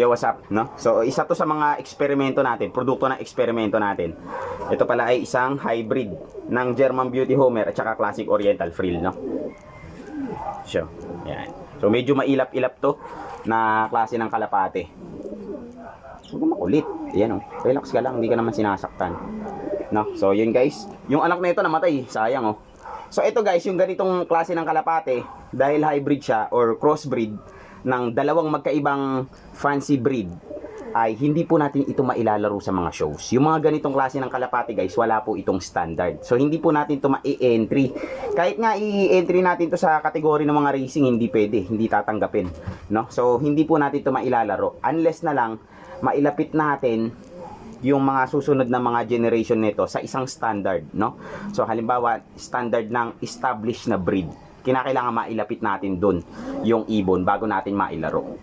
Yo, what's up, no? So, isa to sa mga eksperimento natin, produkto ng eksperimento natin. Ito pala ay isang hybrid ng German Beauty Homer at saka Classic Oriental Frill, no? So, yan. So, medyo mailap-ilap to na klase ng kalapate. Huwag makulit. Ayan, oh. Relax ka lang, hindi ka naman sinasaktan. No? So, yun guys. Yung anak na ito namatay, sayang, oh. So, ito guys, yung ganitong klase ng kalapate, dahil hybrid siya or crossbreed ng dalawang magkaibang fancy breed, ay hindi po natin ito mailalaro sa mga shows. Yung mga ganitong klase ng kalapate guys, wala po itong standard. So hindi po natin ito ma-entry. Kahit nga i-entry natin to sa kategory ng mga racing, hindi pwede, hindi tatanggapin, no? So hindi po natin ito mailalaro unless na lang mailapit natin yung mga susunod na mga generation nito sa isang standard, no? So halimbawa, standard ng established na breed. Kinakailangan mailapit natin dun yung ibon bago natin mailaro.